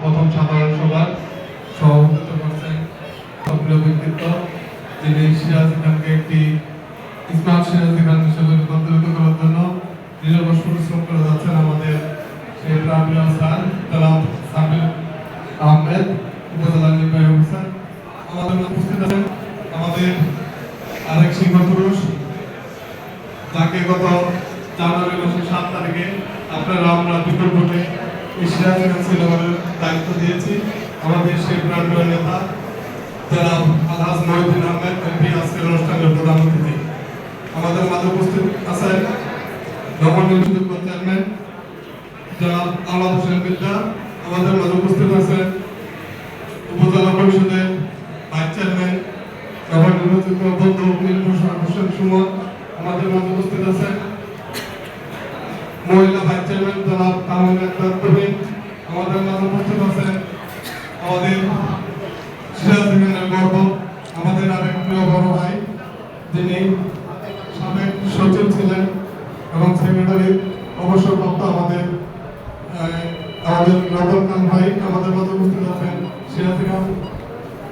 প্রথম সাধারণ সভার সভাপতিত্ব করছেন সক্রিয় ব্যক্তিত্ব, যিনি খানকে একটি খান হিসেবে করার জন্য নিরবস পরিশ্রম করে আমাদের সেই প্রাণীয় স্যার জনাব সাবির আহমেদ, উপজেলা আমাদের উপস্থিত আছেন আমাদের আরেক সিংহ পুরুষ, যাকে গত জানুয়ারি মাসের সাত তারিখে আপনারা আমরা বিপুল ভোটে ইসরায়েল সিনেমার দায়িত্ব দিয়েছি। আমাদের সেই প্রাণপ্রিয় নেতা, যারা আলহাজ মহিউদ্দিন আহমেদ, এমপি আজকের অনুষ্ঠানের প্রধান অতিথি। আমাদের মাঝে উপস্থিত আছেন নবনির্বাচিত চেয়ারম্যান জনাব আলাদ হোসেন বিদ্যা। আমাদের মাঝে উপস্থিত আছেন উপজেলা পরিষদের ভাইস চেয়ারম্যান নবনির্বাচিত বন্ধু নীলভূষণ হোসেন সুমন। আমাদের মাঝে উপস্থিত আছেন মহিলা ভাইস চেয়ারম্যান জনাব কামিল আক্তার আমাদের মাঝে উপস্থিত আছেন আমাদের সিরাজগঞ্জের গর্ব, আমাদের আরেক প্রিয় বড় ভাই, যিনি সাবেক সচিব ছিলেন এবং সেক্রেটারি অবসরপ্রাপ্ত আমাদের আমাদের রতন খান ভাই, আমাদের মাঝে উপস্থিত আছেন সিরাজগঞ্জ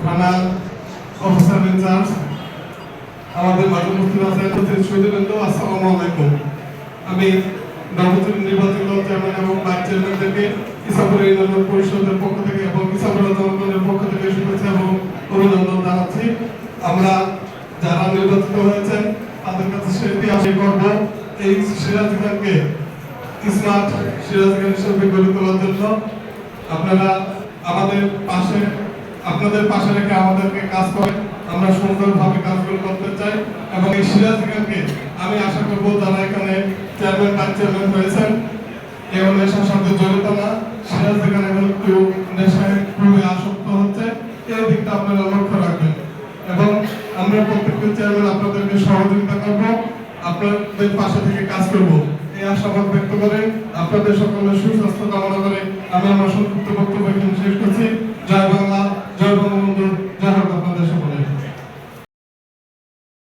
থানা অফিসার ইনচার্জ আমাদের মাঝে উপস্থিত আছেন শহীদবৃন্দ আসসালামু আলাইকুম। আমি নবচুর নির্বাচিত এবং ভাইস চেয়ারম্যানদেরকে ইসাপুর ইউনিয়ন পরিষদের পক্ষ থেকে এবং ইসাপুর জনগণের পক্ষ থেকে শুভেচ্ছা এবং অভিনন্দন জানাচ্ছি। আমরা যারা নির্বাচিত হয়েছেন, তাদের কাছে সেটি আশা করব, এই সিরাজগঞ্জকে স্মার্ট সিরাজগঞ্জ হিসেবে গড়ে তোলার জন্য আপনারা আমাদের পাশে, আপনাদের পাশে রেখে আমাদেরকে কাজ করেন। আমরা সুন্দরভাবে কাজগুলো করতে চাই এবং এই সিরাজগঞ্জকে আমি আশা করব যারা চেয়ারম্যান ভাইস চেয়ারম্যান হয়েছেন কেউ নেশার সাথে জড়িত না। সিরাজগঞ্জ এখন একটু নেশায় খুবই আসক্ত হচ্ছে, এই দিকটা আপনারা লক্ষ্য রাখবেন। এবং আমরা প্রত্যেকটা চেয়ারম্যান আপনাদেরকে সহযোগিতা করব। আপনাদের পাশে থেকে কাজ করব। এই আশাবাদ ব্যক্ত করে আপনাদের সকলের সুস্বাস্থ্য কামনা করে আমি আমার সংক্ষিপ্ত বক্তব্য এখানে শেষ করছি। জয় বাংলা।